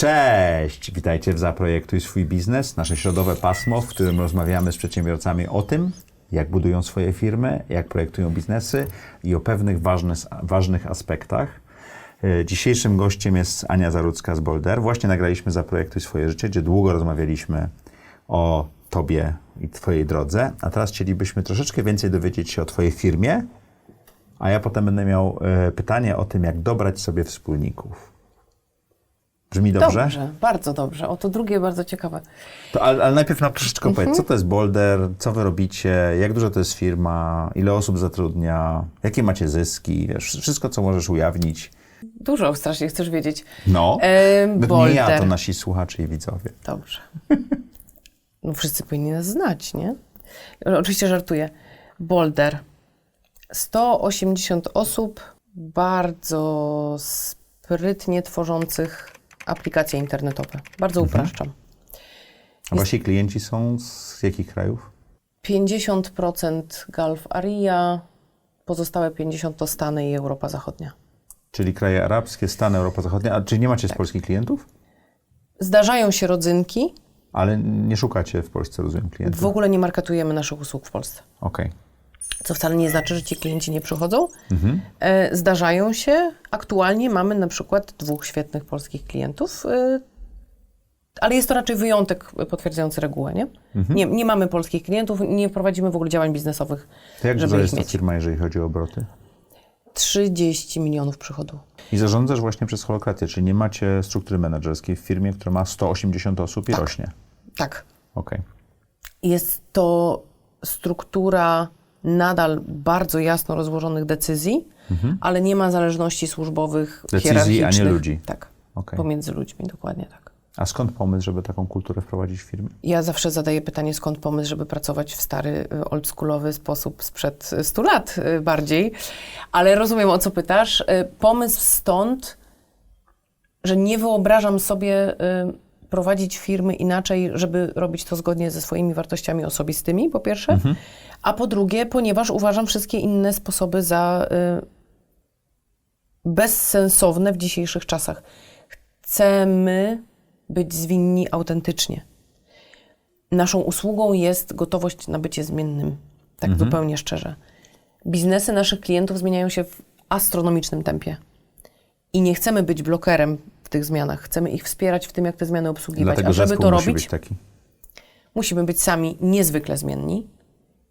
Cześć! Witajcie w Zaprojektuj swój biznes, nasze środowe pasmo, w którym rozmawiamy z przedsiębiorcami o tym, jak budują swoje firmy, jak projektują biznesy i o pewnych ważnych, ważnych aspektach. E, Dzisiejszym gościem jest Ania Zarudzka z Boulder. Właśnie nagraliśmy Zaprojektuj swoje życie, gdzie długo rozmawialiśmy o Tobie i Twojej drodze, a teraz chcielibyśmy troszeczkę więcej dowiedzieć się o Twojej firmie, a ja potem będę miał e, pytanie o tym, jak dobrać sobie wspólników. Brzmi dobrze? Dobrze, bardzo dobrze. O to drugie bardzo ciekawe. To, ale, ale najpierw na troszeczkę powiedz, co to jest Boulder, co wy robicie, jak duża to jest firma, ile osób zatrudnia, jakie macie zyski, wiesz, wszystko, co możesz ujawnić. Dużo strasznie chcesz wiedzieć. No, E, nie ja, Boulder. to nasi słuchacze i widzowie. Dobrze. No wszyscy powinni nas znać, nie? Oczywiście żartuję. Boulder. 180 osób bardzo sprytnie tworzących aplikacje internetowe. Bardzo upraszczam. A wasi klienci są z jakich krajów? 50% Gulf Area, pozostałe 50% to Stany i Europa Zachodnia. Czyli kraje arabskie, Stany, Europa Zachodnia. A czy nie macie z polskich klientów? Zdarzają się rodzynki. Ale nie szukacie w Polsce, rozumiem, klientów. W ogóle nie marketujemy naszych usług w Polsce. Okej. Co wcale nie znaczy, że ci klienci nie przychodzą. E, zdarzają się. Aktualnie mamy na przykład dwóch świetnych polskich klientów, e, ale jest to raczej wyjątek potwierdzający regułę, nie? nie? Nie mamy polskich klientów, nie prowadzimy w ogóle działań biznesowych, To jak żeby jest ta firma, jeżeli chodzi o obroty? 30 milionów przychodu. I zarządzasz właśnie przez holokrację, czyli nie macie struktury menedżerskiej w firmie, która ma 180 osób i rośnie. Tak. Okej. Jest to struktura nadal bardzo jasno rozłożonych decyzji, ale nie ma zależności służbowych, Decyzji, a nie ludzi. Tak. Okej. Pomiędzy ludźmi, dokładnie tak. A skąd pomysł, żeby taką kulturę wprowadzić w firmie? Ja zawsze zadaję pytanie, skąd pomysł, żeby pracować w stary, y, oldschoolowy sposób sprzed y, 100 lat y, bardziej. Ale rozumiem, o co pytasz. Y, Pomysł stąd, że nie wyobrażam sobie y, prowadzić firmy inaczej, żeby robić to zgodnie ze swoimi wartościami osobistymi, po pierwsze. A po drugie, ponieważ uważam wszystkie inne sposoby za y, bezsensowne w dzisiejszych czasach. Chcemy być zwinni autentycznie. Naszą usługą jest gotowość na bycie zmiennym. Tak zupełnie szczerze. Biznesy naszych klientów zmieniają się w astronomicznym tempie. I nie chcemy być blokerem tych zmianach. Chcemy ich wspierać w tym, jak te zmiany obsługiwać. Dlatego A żeby to musi robić, być taki. musimy być sami niezwykle zmienni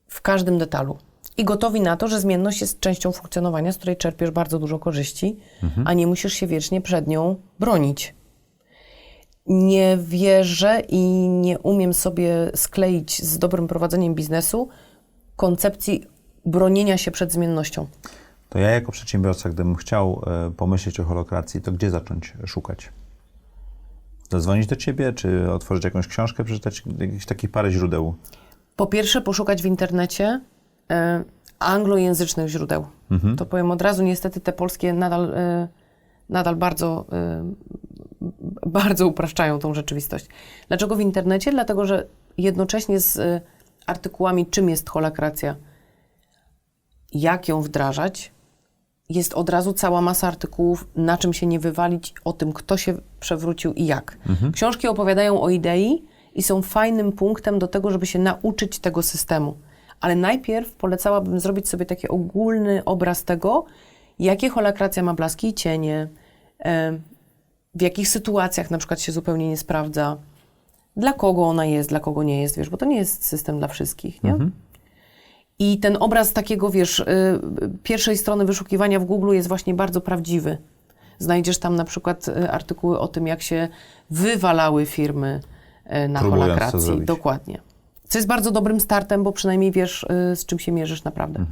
w każdym detalu. I gotowi na to, że zmienność jest częścią funkcjonowania, z której czerpiesz bardzo dużo korzyści, a nie musisz się wiecznie przed nią bronić. Nie wierzę i nie umiem sobie skleić z dobrym prowadzeniem biznesu koncepcji bronienia się przed zmiennością. To ja jako przedsiębiorca, gdybym chciał e, pomyśleć o holokracji, to gdzie zacząć szukać? Zadzwonić do ciebie, czy otworzyć jakąś książkę, przeczytać jakieś takich parę źródeł? Po pierwsze, poszukać w internecie e, anglojęzycznych źródeł. To powiem od razu, niestety te polskie nadal, e, nadal bardzo, e, bardzo upraszczają tą rzeczywistość. Dlaczego w internecie? Dlatego, że jednocześnie z artykułami, czym jest holakracja, jak ją wdrażać, jest od razu cała masa artykułów, na czym się nie wywalić, o tym, kto się przewrócił i jak. Książki opowiadają o idei i są fajnym punktem do tego, żeby się nauczyć tego systemu. Ale najpierw polecałabym zrobić sobie taki ogólny obraz tego, jakie holakracja ma blaski i cienie, w jakich sytuacjach na przykład się zupełnie nie sprawdza, dla kogo ona jest, dla kogo nie jest, wiesz, bo to nie jest system dla wszystkich, nie? I ten obraz takiego, wiesz, y, pierwszej strony wyszukiwania w Google jest właśnie bardzo prawdziwy. Znajdziesz tam na przykład y, artykuły o tym, jak się wywalały firmy y, na Próbując holakracji. Dokładnie. Co jest bardzo dobrym startem, bo przynajmniej wiesz, z czym się mierzysz naprawdę.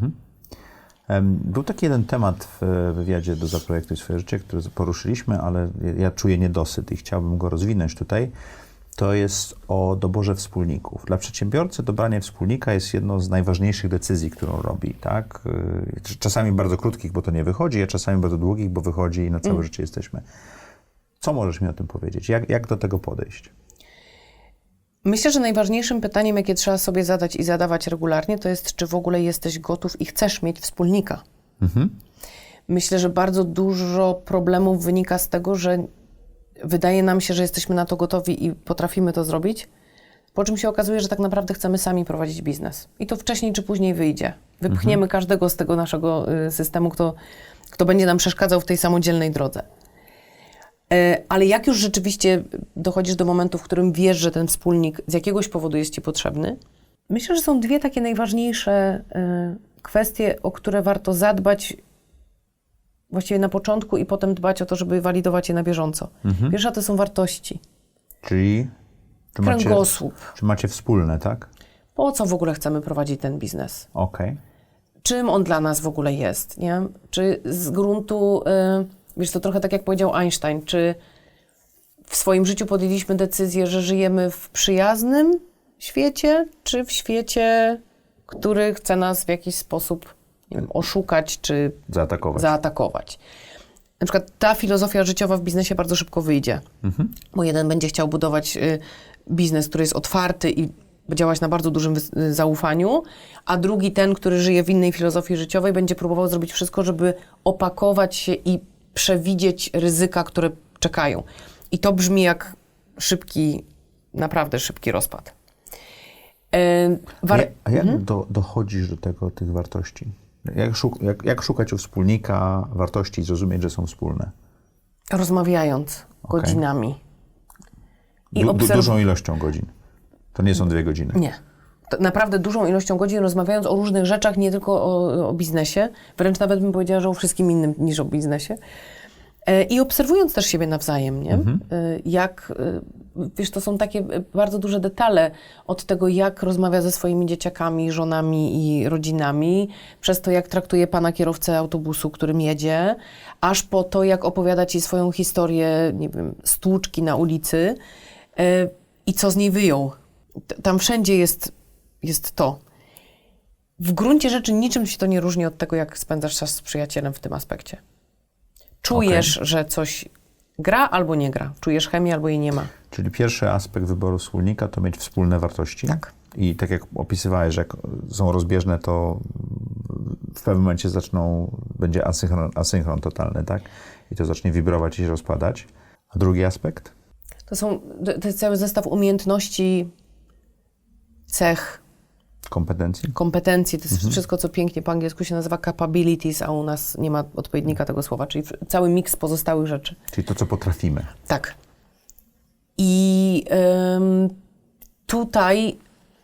Em, Był taki jeden temat w wywiadzie do Zaprojektuj swoje życie, który poruszyliśmy, ale ja czuję niedosyt i chciałbym go rozwinąć tutaj. To jest o doborze wspólników. Dla przedsiębiorcy dobranie wspólnika jest jedną z najważniejszych decyzji, którą robi. Tak? Y, Czasami bardzo krótkich, bo to nie wychodzi, a czasami bardzo długich, bo wychodzi i na całe życie jesteśmy. Co możesz mi o tym powiedzieć? Jak, jak do tego podejść? Myślę, że najważniejszym pytaniem, jakie trzeba sobie zadać i zadawać regularnie, to jest, czy w ogóle jesteś gotów i chcesz mieć wspólnika. Myślę, że bardzo dużo problemów wynika z tego, że wydaje nam się, że jesteśmy na to gotowi i potrafimy to zrobić, po czym się okazuje, że tak naprawdę chcemy sami prowadzić biznes. I to wcześniej czy później wyjdzie. Wypchniemy każdego z tego naszego y, systemu, kto, kto będzie nam przeszkadzał w tej samodzielnej drodze. E, Ale jak już rzeczywiście dochodzisz do momentu, w którym wiesz, że ten wspólnik z jakiegoś powodu jest ci potrzebny, myślę, że są dwie takie najważniejsze e, kwestie, o które warto zadbać właściwie na początku i potem dbać o to, żeby walidować je na bieżąco. Pierwsza to są wartości. Czyli czy macie, Kręgosłup. czy macie wspólne, tak? Po co w ogóle chcemy prowadzić ten biznes? Okej. czym on dla nas w ogóle jest, nie? Czy z gruntu, y, wiesz, to trochę tak jak powiedział Einstein, czy w swoim życiu podjęliśmy decyzję, że żyjemy w przyjaznym świecie, czy w świecie, który chce nas w jakiś sposób nie wiem, oszukać, czy Zaatakować. zaatakować. Na przykład ta filozofia życiowa w biznesie bardzo szybko wyjdzie, bo jeden będzie chciał budować y, biznes, który jest otwarty i działać na bardzo dużym y, zaufaniu, a drugi ten, który żyje w innej filozofii życiowej, będzie próbował zrobić wszystko, żeby opakować się i przewidzieć ryzyka, które czekają. I to brzmi jak szybki, naprawdę szybki rozpad. Y, A war- jak, a jak do, dochodzisz do tego, tych wartości? Jak, jak, jak szukać u wspólnika wartości i zrozumieć, że są wspólne? rozmawiając Okej. godzinami. I Du, du, obserw- dużą ilością godzin. To nie są dwie godziny. Nie. To naprawdę dużą ilością godzin rozmawiając o różnych rzeczach, nie tylko o, o biznesie, wręcz nawet bym powiedziała, że o wszystkim innym niż o biznesie. E, I obserwując też siebie nawzajem, nie? E, Jak, e, wiesz, to są takie bardzo duże detale od tego, jak rozmawia ze swoimi dzieciakami, żonami i rodzinami, przez to, jak traktuje pana kierowcę autobusu, którym jedzie, aż po to, jak opowiada ci swoją historię, nie wiem, stłuczki na ulicy i co z niej wyjął. Tam wszędzie jest, jest to. W gruncie rzeczy niczym się to nie różni od tego, jak spędzasz czas z przyjacielem w tym aspekcie. Czujesz, że coś gra albo nie gra. Czujesz chemię albo jej nie ma. Czyli pierwszy aspekt wyboru wspólnika to mieć wspólne wartości. Tak. I tak jak opisywałeś, że jak są rozbieżne, to w pewnym momencie zaczną, będzie asynchron, asynchron totalny, tak? I to zacznie wibrować i się rozpadać. A drugi aspekt? To, są, to jest cały zestaw umiejętności, cech, Kompetencji? kompetencji. To jest wszystko, co pięknie po angielsku się nazywa capabilities, a u nas nie ma odpowiednika tego słowa, czyli cały miks pozostałych rzeczy. Czyli to, co potrafimy. Tak. I ym, tutaj,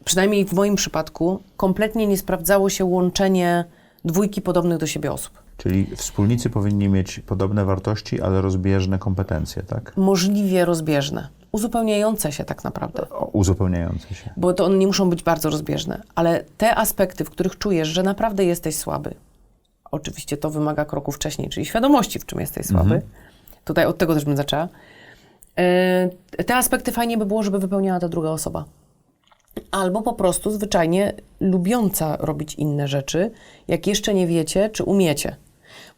przynajmniej w moim przypadku, kompletnie nie sprawdzało się łączenie dwójki podobnych do siebie osób. Czyli wspólnicy powinni mieć podobne wartości, ale rozbieżne kompetencje, tak? Możliwie rozbieżne, uzupełniające się tak naprawdę. Uzupełniające się. Bo to one nie muszą być bardzo rozbieżne, ale te aspekty, w których czujesz, że naprawdę jesteś słaby, oczywiście to wymaga kroku wcześniej, czyli świadomości, w czym jesteś słaby. Tutaj od tego też bym zaczęła. Yy, Te aspekty fajnie by było, żeby wypełniała ta druga osoba. Albo po prostu zwyczajnie lubiąca robić inne rzeczy, jak jeszcze nie wiecie, czy umiecie.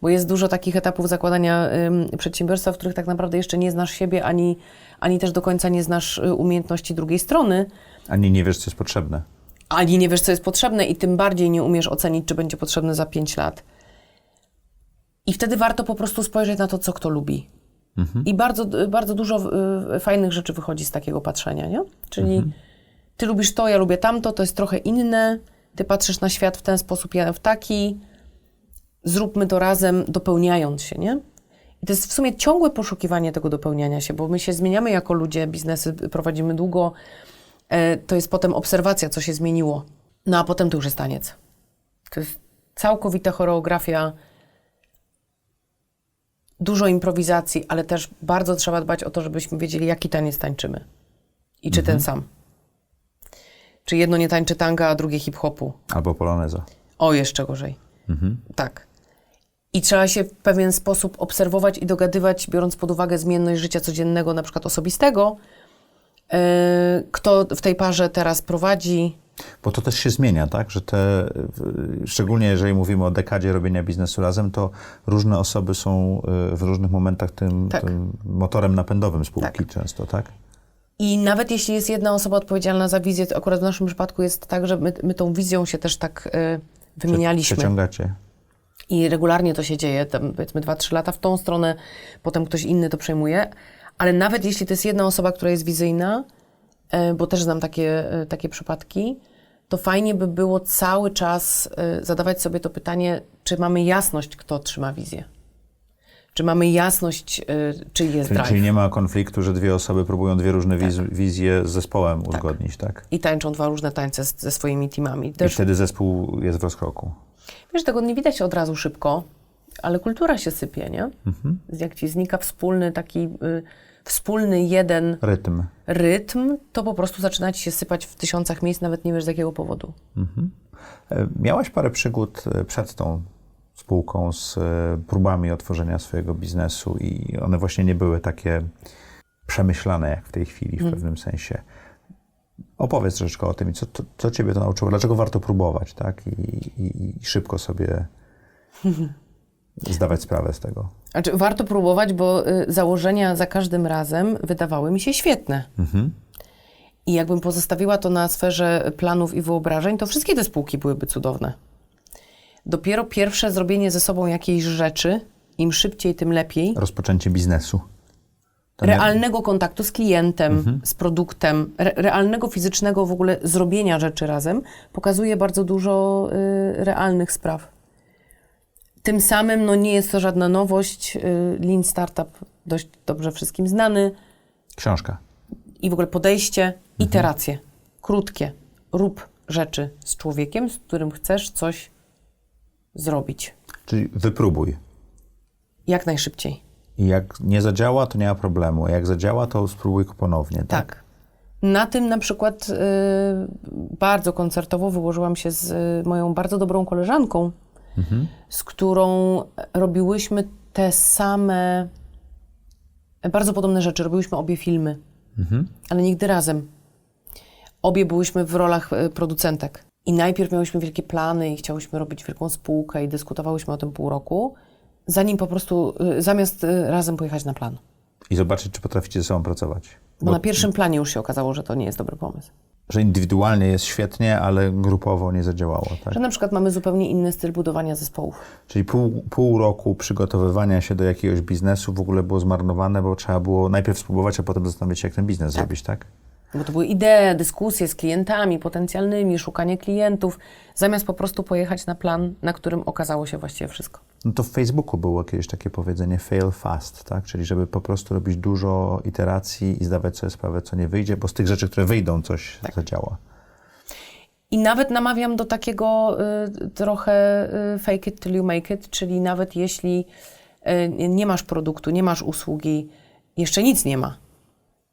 Bo jest dużo takich etapów zakładania przedsiębiorstwa, w których tak naprawdę jeszcze nie znasz siebie, ani, ani też do końca nie znasz y, umiejętności drugiej strony, Ani nie wiesz, co jest potrzebne. ani nie wiesz, co jest potrzebne, i tym bardziej nie umiesz ocenić, czy będzie potrzebne za 5 lat. I wtedy warto po prostu spojrzeć na to, co kto lubi. I bardzo, bardzo dużo y, fajnych rzeczy wychodzi z takiego patrzenia, nie? Czyli ty lubisz to, ja lubię tamto, to jest trochę inne, ty patrzysz na świat w ten sposób, ja w taki. Zróbmy to razem, dopełniając się, nie? I to jest w sumie ciągłe poszukiwanie tego dopełniania się, bo my się zmieniamy jako ludzie, biznesy prowadzimy długo, e, to jest potem obserwacja, co się zmieniło. No a potem to już jest taniec. To jest całkowita choreografia, dużo improwizacji, ale też bardzo trzeba dbać o to, żebyśmy wiedzieli, jaki taniec tańczymy. I czy ten sam. Czy jedno nie tańczy tanga, a drugie hip-hopu. Albo poloneza. O, jeszcze gorzej. Tak. I trzeba się w pewien sposób obserwować i dogadywać, biorąc pod uwagę zmienność życia codziennego, na przykład osobistego, yy, kto w tej parze teraz prowadzi. Bo to też się zmienia, tak? Że te, szczególnie jeżeli mówimy o dekadzie robienia biznesu razem, to różne osoby są y, w różnych momentach tym, Tak. tym motorem napędowym spółki Tak. często, tak? I nawet jeśli jest jedna osoba odpowiedzialna za wizję, to akurat w naszym przypadku jest tak, że my, my tą wizją się też tak yy, wymienialiśmy. Przeciągacie. I regularnie to się dzieje, tam powiedzmy 2-3 lata w tą stronę, potem ktoś inny to przejmuje, Ale nawet jeśli to jest jedna osoba, która jest wizyjna, e, bo też znam takie, e, takie przypadki, to fajnie by było cały czas e, zadawać sobie to pytanie, czy mamy jasność, kto trzyma wizję. Czy mamy jasność, czy jest Czyli, drive. czyli nie ma konfliktu, że dwie osoby próbują dwie różne wiz, wizje z zespołem uzgodnić, tak? I tańczą dwa różne tańce z, ze swoimi teamami. I Też, wtedy zespół jest w rozkroku. Wiesz, tego nie widać od razu szybko, ale kultura się sypie, nie? Mhm. Jak ci znika wspólny taki, y, wspólny jeden Rytm. rytm, to po prostu zaczyna ci się sypać w tysiącach miejsc, nawet nie wiesz z jakiego powodu. E, Miałaś parę przygód e, przed tą spółką z e, próbami otworzenia swojego biznesu i one właśnie nie były takie przemyślane jak w tej chwili w pewnym sensie. Opowiedz troszeczkę o tym i co, to, co ciebie to nauczyło, dlaczego warto próbować, tak? I, i, i szybko sobie zdawać sprawę z tego. Znaczy, warto próbować, bo y, założenia za każdym razem wydawały mi się świetne. I jakbym pozostawiła to na sferze planów i wyobrażeń, to wszystkie te spółki byłyby cudowne. Dopiero pierwsze zrobienie ze sobą jakiejś rzeczy, im szybciej, tym lepiej, Rozpoczęcie biznesu. Realnego kontaktu z klientem, z produktem, re, realnego fizycznego w ogóle zrobienia rzeczy razem, pokazuje bardzo dużo y, realnych spraw. Tym samym no, nie jest to żadna nowość. Y, Lean Startup dość dobrze wszystkim znany Książka. i w ogóle podejście, iteracje, krótkie. Rób rzeczy z człowiekiem, z którym chcesz coś zrobić. Czyli wypróbuj. Jak najszybciej. I jak nie zadziała, to nie ma problemu. Jak zadziała, to spróbuj ponownie. Tak. Tak. Na tym na przykład y, bardzo koncertowo wyłożyłam się z y, moją bardzo dobrą koleżanką, z którą robiłyśmy te same, bardzo podobne rzeczy. Robiłyśmy obie filmy, ale nigdy razem. Obie byłyśmy w rolach y, producentek. I najpierw miałyśmy wielkie plany i chciałyśmy robić wielką spółkę i dyskutowałyśmy o tym pół roku, zanim po prostu, y, zamiast y, razem pojechać na plan. I zobaczyć, czy potraficie ze sobą pracować. Bo na pierwszym planie już się okazało, że to nie jest dobry pomysł. Że indywidualnie jest świetnie, ale grupowo nie zadziałało. Tak? Że na przykład mamy zupełnie inny styl budowania zespołów. Czyli pół, pół roku przygotowywania się do jakiegoś biznesu w ogóle było zmarnowane, bo trzeba było najpierw spróbować, a potem zastanowić się, jak ten biznes zrobić, tak? Bo to były idee, dyskusje z klientami potencjalnymi, szukanie klientów, zamiast po prostu pojechać na plan, na którym okazało się właściwie wszystko. No to w Facebooku było kiedyś takie powiedzenie fail fast, tak? Czyli żeby po prostu robić dużo iteracji i zdawać sobie sprawę, co nie wyjdzie, bo z tych rzeczy, które wyjdą, coś zadziała. I nawet namawiam do takiego y, trochę y, fake it till you make it, czyli nawet jeśli y, nie masz produktu, nie masz usługi, jeszcze nic nie ma,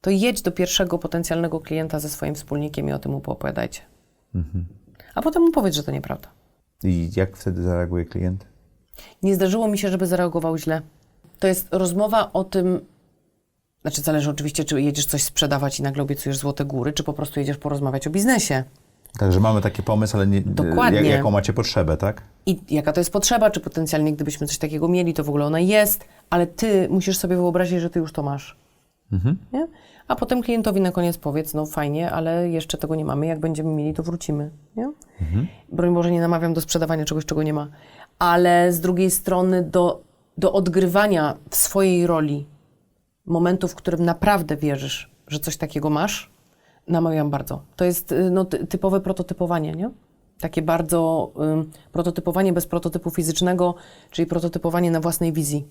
to jedź do pierwszego potencjalnego klienta ze swoim wspólnikiem i o tym mu poopowiadajcie. A potem mu powiedz, że to nieprawda. I jak wtedy zareaguje klient? Nie zdarzyło mi się, żeby zareagował źle. To jest rozmowa o tym, znaczy zależy oczywiście, czy jedziesz coś sprzedawać i nagle obiecujesz złote góry, czy po prostu jedziesz porozmawiać o biznesie. Także mamy taki pomysł, ale nie, Dokładnie. Jak, jaką macie potrzebę, tak? I jaka to jest potrzeba, czy potencjalnie gdybyśmy coś takiego mieli, to w ogóle ona jest, ale ty musisz sobie wyobrazić, że ty już to masz. Nie? A potem klientowi na koniec powiedz, no fajnie, ale jeszcze tego nie mamy, jak będziemy mieli, to wrócimy. Nie? Broń Boże, nie namawiam do sprzedawania czegoś, czego nie ma. Ale z drugiej strony do, do odgrywania w swojej roli momentu, w którym naprawdę wierzysz, że coś takiego masz, namawiam bardzo. To jest y, no, ty- typowe prototypowanie, nie? Takie bardzo prototypowanie bez prototypu fizycznego, czyli prototypowanie na własnej wizji.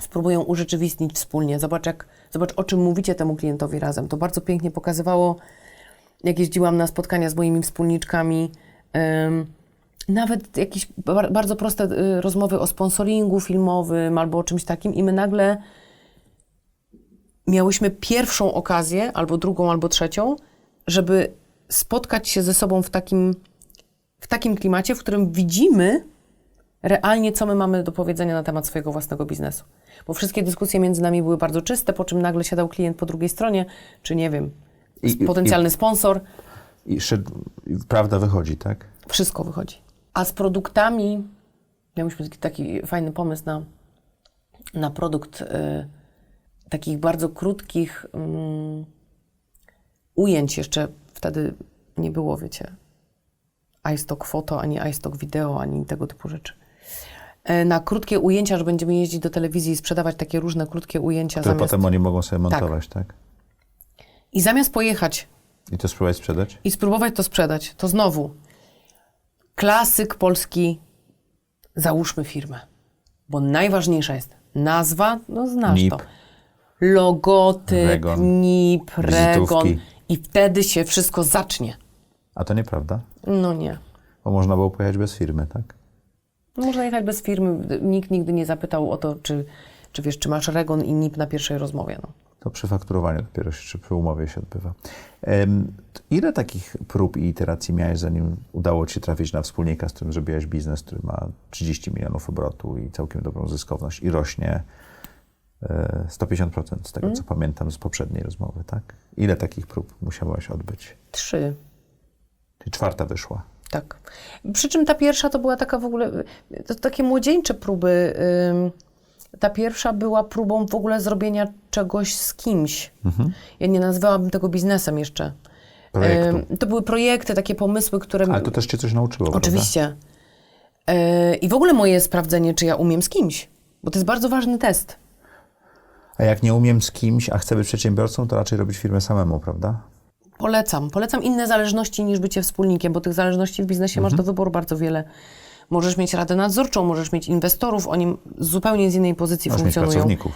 Spróbują urzeczywistnić wspólnie. Zobacz, jak, zobacz, o czym mówicie temu klientowi razem. To bardzo pięknie pokazywało, jak jeździłam na spotkania z moimi wspólniczkami. Nawet jakieś bar- bardzo proste y, rozmowy o sponsoringu filmowym albo o czymś takim, i my nagle miałyśmy pierwszą okazję, albo drugą, albo trzecią, żeby spotkać się ze sobą w takim, w takim klimacie, w którym widzimy realnie, co my mamy do powiedzenia na temat swojego własnego biznesu. Bo wszystkie dyskusje między nami były bardzo czyste, po czym nagle siadał klient po drugiej stronie, czy nie wiem, I- i- potencjalny sponsor. I i prawda wychodzi, tak? Wszystko wychodzi. A z produktami, miałyśmy taki, taki fajny pomysł na, na produkt y, takich bardzo krótkich mm, ujęć. Jeszcze wtedy nie było, wiecie, iStock foto, ani iStock wideo, ani tego typu rzeczy. e, na krótkie ujęcia, że będziemy jeździć do telewizji i sprzedawać takie różne krótkie ujęcia Które zamiast... potem oni mogą sobie montować, tak? I zamiast pojechać I to spróbować sprzedać? i spróbować to sprzedać, to znowu klasyk polski, załóżmy firmę. Bo najważniejsza jest nazwa, no znasz NIP. to. Logotyp, Regon. NIP, Regon. Wizytówki. I wtedy się wszystko zacznie. A to nieprawda, No nie. bo można było pojechać bez firmy, tak? No Można jechać bez firmy. Nikt nigdy nie zapytał o to, czy, czy wiesz, czy masz Regon i NIP na pierwszej rozmowie. No. To przy fakturowaniu dopiero się, czy przy umowie się odbywa. Ile takich prób i iteracji miałeś, zanim udało ci się trafić na wspólnika, z którym zrobiłeś biznes, który ma 30 milionów obrotu i całkiem dobrą zyskowność i rośnie e, 150% z tego, co pamiętam z poprzedniej rozmowy, tak? Ile takich prób musiałaś odbyć? Trzy. Czyli czwarta wyszła. Tak. Przy czym ta pierwsza to była taka w ogóle, to takie młodzieńcze próby. ym, Ta pierwsza była próbą w ogóle zrobienia czegoś z kimś. Ja nie nazwałabym tego biznesem jeszcze. Projektu. To były projekty, takie pomysły, które... Ale to też cię coś nauczyło, prawda? Oczywiście. Yy, I w ogóle moje sprawdzenie, czy ja umiem z kimś. Bo to jest bardzo ważny test. A jak nie umiem z kimś, a chcę być przedsiębiorcą, to raczej robić firmę samemu, prawda? Polecam. Polecam inne zależności niż bycie wspólnikiem, bo tych zależności w biznesie masz do wyboru bardzo wiele. Możesz mieć radę nadzorczą, możesz mieć inwestorów, oni zupełnie z innej pozycji Możesz mieć funkcjonują. pracowników.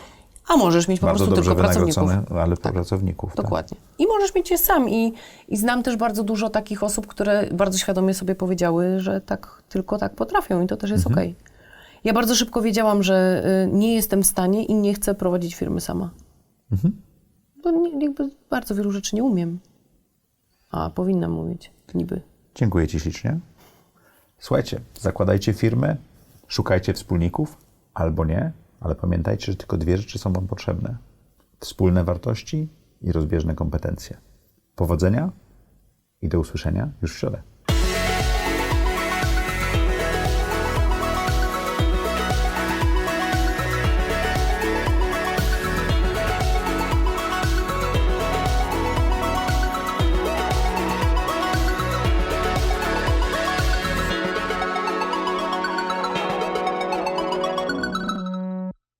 A możesz mieć po Bardzo prostu tylko pracowników. ale pracowników. tak. Dokładnie. I możesz mieć je sam. I, I znam też bardzo dużo takich osób, które bardzo świadomie sobie powiedziały, że tak tylko tak potrafią i to też jest okej. Ja bardzo szybko wiedziałam, że y, nie jestem w stanie i nie chcę prowadzić firmy sama. Bo nie, jakby bardzo wielu rzeczy nie umiem. A powinnam umieć, niby. Dziękuję Ci ślicznie. Słuchajcie, zakładajcie firmy, szukajcie wspólników albo nie, ale pamiętajcie, że tylko dwie rzeczy są Wam potrzebne: wspólne wartości i rozbieżne kompetencje. Powodzenia i do usłyszenia już w środę.